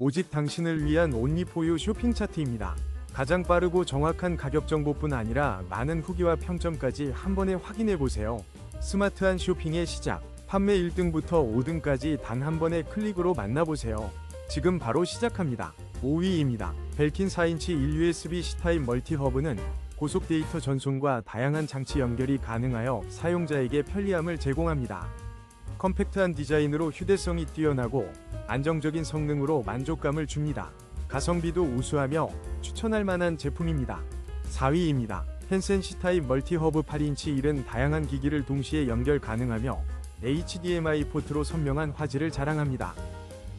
오직 당신을 위한 온리포유 쇼핑 차트입니다. 가장 빠르고 정확한 가격 정보뿐 아니라 많은 후기와 평점까지 한 번에 확인해 보세요. 스마트한 쇼핑의 시작. 판매 1등부터 5등까지 단 한 번의 클릭으로 만나보세요. 지금 바로 시작합니다. 5위입니다. 벨킨 4인치 1USB C타입 멀티 허브는 고속 데이터 전송과 다양한 장치 연결이 가능하여 사용자에게 편리함을 제공합니다. 컴팩트한 디자인으로 휴대성이 뛰어나고 안정적인 성능으로 만족감을 줍니다. 가성비도 우수하며 추천할 만한 제품입니다. 4위입니다. 헨센 C타입 멀티 허브 8인치 이른 다양한 기기를 동시에 연결 가능하며 HDMI 포트로 선명한 화질을 자랑합니다.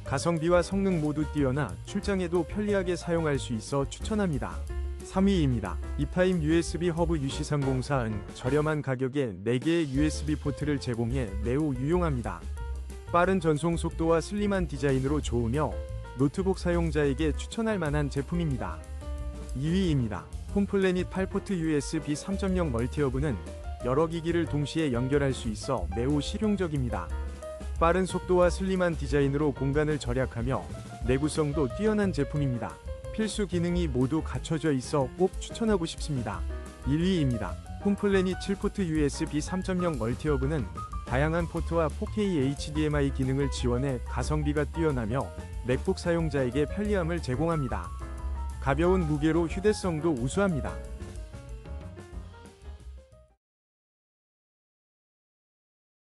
가성비와 성능 모두 뛰어나 출장에도 편리하게 사용할 수 있어 추천합니다. 3위입니다. 이타임 USB 허브 UC304은 저렴한 가격에 4개의 USB 포트를 제공해 매우 유용합니다. 빠른 전송 속도와 슬림한 디자인으로 좋으며 노트북 사용자에게 추천할 만한 제품입니다. 2위입니다. 홈플래닛 8포트 USB 3.0 멀티허브는 여러 기기를 동시에 연결할 수 있어 매우 실용적입니다. 빠른 속도와 슬림한 디자인으로 공간을 절약하며 내구성도 뛰어난 제품입니다. 필수 기능이 모두 갖춰져 있어 꼭 추천하고 싶습니다. 1위입니다. 홈플래닛 7포트 USB 3.0 멀티허브는 다양한 포트와 4K HDMI 기능을 지원해 가성비가 뛰어나며 맥북 사용자에게 편리함을 제공합니다. 가벼운 무게로 휴대성도 우수합니다.